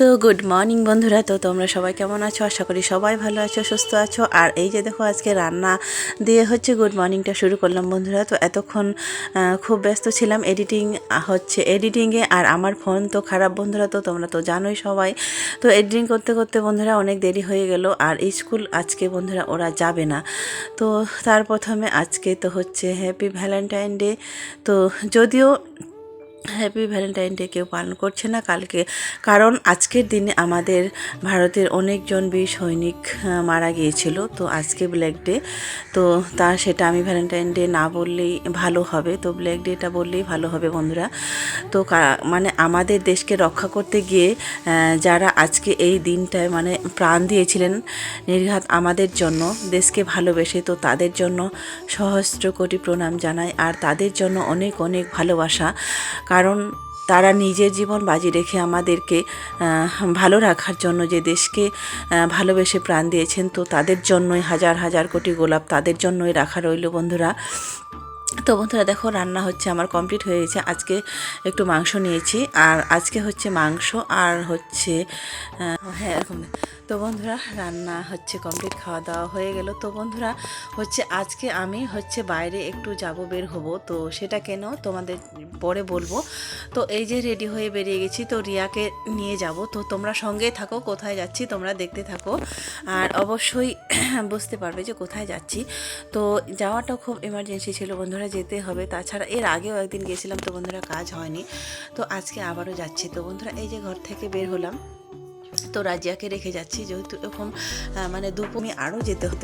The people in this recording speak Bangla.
তো গুড মর্নিং বন্ধুরা। তো তোমরা সবাই কেমন আছো? আশা করি সবাই ভালো আছো, সুস্থ আছো। আর এই যে দেখো, আজকে রান্না দিয়ে হচ্ছে গুড মর্নিংটা শুরু করলাম বন্ধুরা। তো এতক্ষণ খুব ব্যস্ত ছিলাম এডিটিং হচ্ছে এডিটিংয়ে আর আমার ফোন তো খারাপ বন্ধুরা, তো তোমরা তো জানোই সবাই। তো এডিটিং করতে করতে বন্ধুরা অনেক দেরি হয়ে গেল। আর স্কুল আজকে বন্ধুরা ওরা যাবে না। তো তার প্রথমে আজকে তো হচ্ছে হ্যাপি ভ্যালেন্টাইন ডে তো যদিও হ্যাপি ভ্যালেন্টাইন ডে কেউ পালন করছে না কালকে। কারণ আজকের দিনে আমাদের ভারতের অনেকজন বীর সৈনিক মারা গিয়েছিল, তো আজকে ব্ল্যাক ডে তো তা সেটা আমি ভ্যালেন্টাইন ডে না বললেই ভালো হবে। তো ব্ল্যাক ডেটা বললেই ভালো হবে বন্ধুরা। তো মানে আমাদের দেশকে রক্ষা করতে গিয়ে যারা আজকে এই দিনটায় মানে প্রাণ দিয়েছিলেন, নির্ঘাত আমাদের জন্য, দেশকে ভালোবেসে, তো তাদের জন্য সহস্র কোটি প্রণাম জানাই। আর তাদের জন্য অনেক অনেক ভালোবাসা। কারণ তারা নিজের জীবন বাজি রেখে আমাদেরকে ভালো রাখার জন্য যে দেশকে ভালোবেসে প্রাণ দিয়েছেন, তো তাদের জন্যই হাজার হাজার কোটি গোলাপ তাদের জন্যই রাখা রইল বন্ধুরা। তো বন্ধুরা দেখো, রান্না হচ্ছে আমার কমপ্লিট হয়ে গেছে। আজকে একটু মাংস নিয়েছি, আর আজকে হচ্ছে মাংস আর হচ্ছে হ্যাঁ এরকম। তো বন্ধুরা, রান্না হচ্ছে কমপ্লিট, খাওয়া দাওয়া হয়ে গেল। তো বন্ধুরা, হচ্ছে আজকে আমি হচ্ছে বাইরে একটু যাব, বের হব। তো সেটা কেন তোমাদের পরে বলব। তো এই যে রেডি হয়ে বেরিয়ে গেছি, তো রিয়াকে নিয়ে যাব। তো তোমরা সঙ্গে থাকো, কোথায় যাচ্ছি তোমরা দেখতে থাকো। আর অবশ্যই বুঝতে পারবে যে কোথায় যাচ্ছি। তো যাওয়াটা খুব এমার্জেন্সি ছিল বন্ধুরা যেতে হবে। তাছাড়া এর আগেও একদিন গেছিলাম তো বন্ধুরা কাজ হয়নি। তো আজকে আবারও যাচ্ছি। তো বন্ধুরা এই যে ঘর থেকে বের হলাম। তো রাজিয়াকে রেখে যাচ্ছি। যেহেতু এরকম মানে দুপুমি আরও যেতে হতে